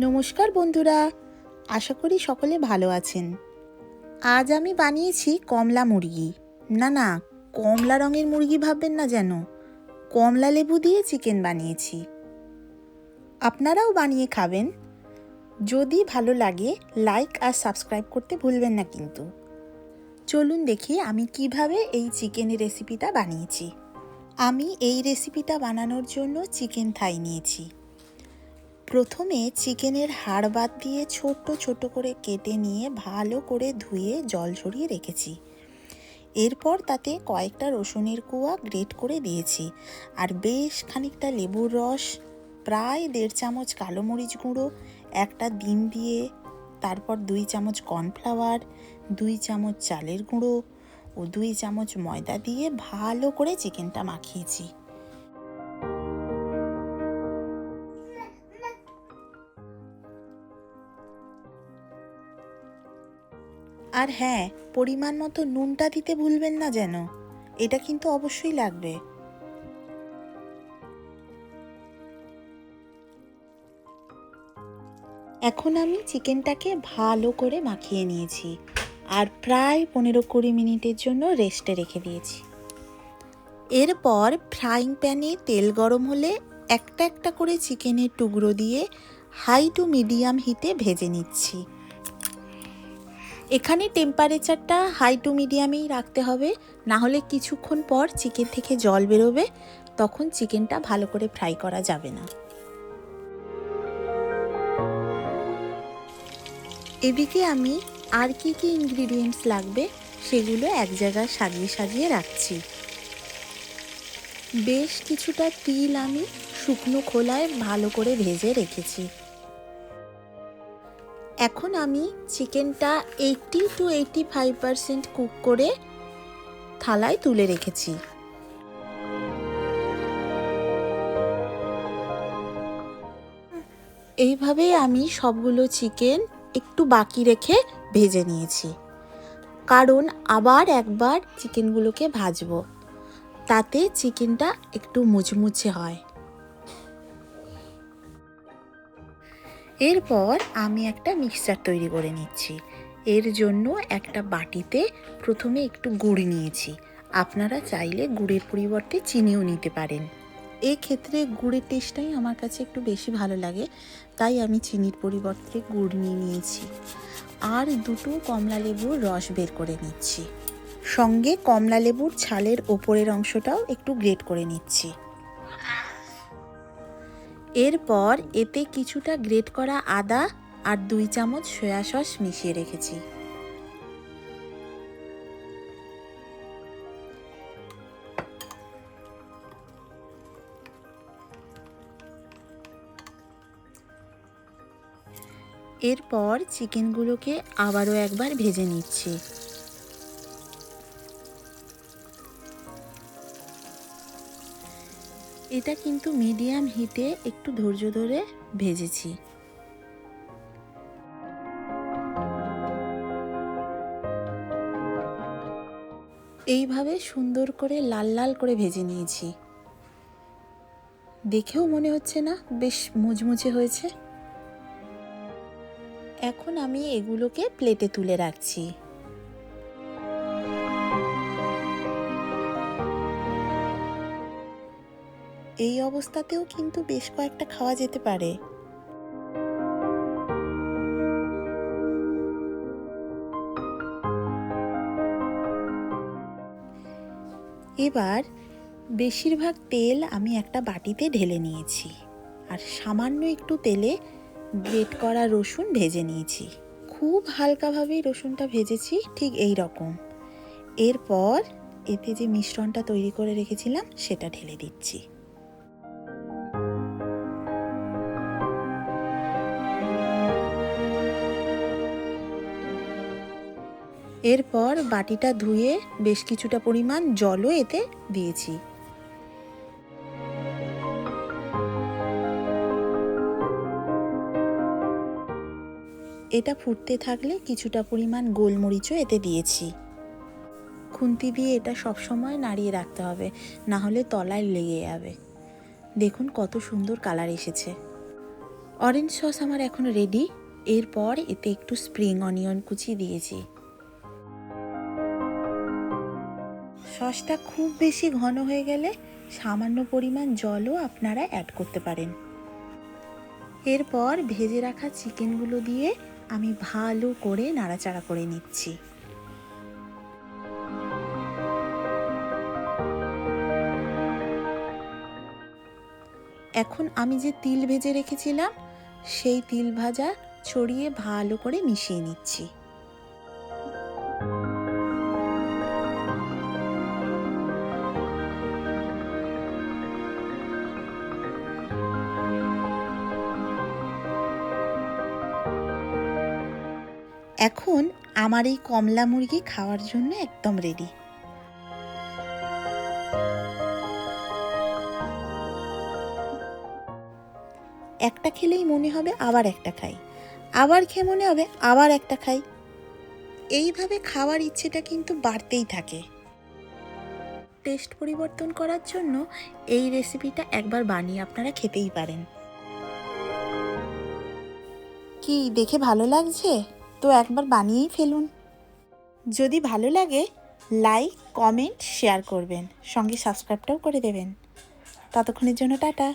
নমস্কার বন্ধুরা, আশা করি সকলে ভালো আছেন। আজ আমি বানিয়েছি কমলা মুরগি। না না, কমলা রঙের মুরগি ভাববেন না যেন, কমলা লেবু দিয়ে চিকেন বানিয়েছি। আপনারাও বানিয়ে খাবেন। যদি ভালো লাগে, লাইক আর সাবস্ক্রাইব করতে ভুলবেন না কিন্তু। চলুন দেখি আমি কীভাবে এই চিকেনের রেসিপিটা বানিয়েছি। আমি এই রেসিপিটা বানানোর জন্য চিকেন থাই নিয়েছি। প্রথমে চিকেনের হাড় বাদ দিয়ে ছোট্ট ছোট করে কেটে নিয়ে ভালো করে ধুয়ে জল ঝরিয়ে রেখেছি। এরপর তাতে কয়েকটা রসুনের কুয়া গ্রেট করে দিয়েছি আর বেশ খানিকটা লেবুর রস, প্রায় দেড় চামচ কালো মরিচ গুঁড়ো, একটা ডিম দিয়ে, তারপর দুই চামচ কর্নফ্লাওয়ার, দুই চামচ চালের গুঁড়ো ও দুই চামচ ময়দা দিয়ে ভালো করে চিকেনটা মাখিয়েছি। আর হ্যাঁ পরিমাণ মতো নুনটা দিতে ভুলবেন না যেন। এটা কিন্তু অবশ্যই লাগবে। এখন আমি চিকেনটাকে ভালো করে মাখিয়ে নিয়েছি আর প্রায় পনেরো কুড়ি মিনিটের জন্য রেস্টে রেখে দিয়েছি। এরপর ফ্রাইং প্যানে তেল গরম হলে একটা একটা করে চিকেনের টুকরো দিয়ে হাই টু মিডিয়াম হিটে ভেজে নিচ্ছি। এখানে টেম্পারেচারটা হাই টু মিডিয়ামেই রাখতে হবে। না হলে কিছুক্ষণ পর চিকেন থেকে জল বেরোবে, তখন চিকেনটা ভালো করে ফ্রাই করা যাবে না। এদিকে আমি আর কি কি ইনগ্রিডিয়েন্টস লাগবে সেগুলো এক জায়গায় সাজিয়ে সাজিয়ে রাখছি। বেশ কিছুটা তিল আমি শুকনো খোলায় ভালো করে ভেজে রেখেছি। এখন আমি চিকেনটা eighty two eighty five percent cook করে থালায় তুলে রেখেছি। এইভাবে আমি সবগুলো চিকেন একটু বাকি রেখে ভেজে নিয়েছি। কারণ আবার একবার চিকেনগুলোকে ভাজবো। তাতে চিকেনটা একটু মুচমুচে হয়। এরপর আমি একটা মিক্সচার তৈরি করে নিচ্ছি। এর জন্য একটা বাটিতে প্রথমে একটু গুড় নিয়েছি। আপনারা চাইলে গুড়ের পরিবর্তে চিনিও নিতে পারেন। এক্ষেত্রে গুড়ের টেস্টটাই আমার কাছে একটু বেশি ভালো লাগে, তাই আমি চিনির পরিবর্তে গুড় নিয়ে নিয়েছি। আর দুটো কমলা লেবুর রস বের করে নিচ্ছি। সঙ্গে কমলা লেবুর ছালের ওপরের অংশটাও একটু গ্রেট করে নিচ্ছি। এরপর এতে কিছুটা গ্রেট করা আদা আর দুই চামচ সয়া সস মিশিয়ে রেখেছি। এরপর চিকেনগুলোকে আবারও একবার ভেজে নিচ্ছি। এটা কিন্তু মিডিয়াম হিটে একটু ধৈর্য ধরে ভেজেছি। এইভাবে সুন্দর করে লাল লাল করে ভেজে নিয়েছি। দেখেও মনে হচ্ছে না, বেশ মুচমুচে হয়েছে। এখন আমি এগুলোকে প্লেটে তুলে রাখছি। এই অবস্থাতেও কিন্তু বেশ কয়েকটা খাওয়া যেতে পারে। এবার বেশিরভাগ তেল আমি একটা বাটিতে ঢেলে নিয়েছি আর সামান্য একটু তেলে গ্রেট করা রসুন ভেজে নিয়েছি। খুব হালকাভাবেই রসুনটা ভেজেছি, ঠিক এই রকম। এরপর এতে যে মিশ্রণটা তৈরি করে রেখেছিলাম সেটা ঢেলে দিচ্ছি। এরপর বাটিটা ধুয়ে বেশ কিছুটা পরিমাণ জলও এতে দিয়েছি। এটা ফুটতে থাকলে কিছুটা পরিমাণ গোলমরিচও এতে দিয়েছি। খুন্তি দিয়ে এটা সবসময় নাড়িয়ে রাখতে হবে, না হলে তলায় লেগে যাবে। দেখুন কত সুন্দর কালার এসেছে। অরেঞ্জ সস আমার এখন রেডি এরপর এতে একটু স্প্রিং, অনিয়ন কুচি দিয়েছি। সসটা খুব বেশি ঘন হয়ে গেলে সামান্য পরিমাণ জলও আপনারা অ্যাড করতে পারেন। এরপর ভেজে রাখা চিকেনগুলো দিয়ে আমি ভালো করে নাড়াচাড়া করে নিচ্ছি। এখন আমি যে তিল ভেজে রেখেছিলাম, সেই তিল ভাজা ছড়িয়ে ভালো করে মিশিয়ে নিচ্ছি। এখন আমার এই কমলা মুরগি খাওয়ার জন্য একদম রেডি একটা খেলেই মনে হবে আবার একটা খাই, আবার খেয়ে মনে হবে আবার একটা খাই। এইভাবে খাওয়ার ইচ্ছেটা কিন্তু বাড়তেই থাকে। টেস্ট পরিবর্তন করার জন্য এই রেসিপিটা একবার বানিয়ে আপনারা খেতেই পারেন। কি, দেখে ভালো লাগছে? তো একবার বানিয়েই ফেলুন। যদি ভালো লাগে লাইক কমেন্ট শেয়ার করবেন। সঙ্গে সাবস্ক্রাইবটাও করে দেবেন। ততক্ষণের জন্য টাটা।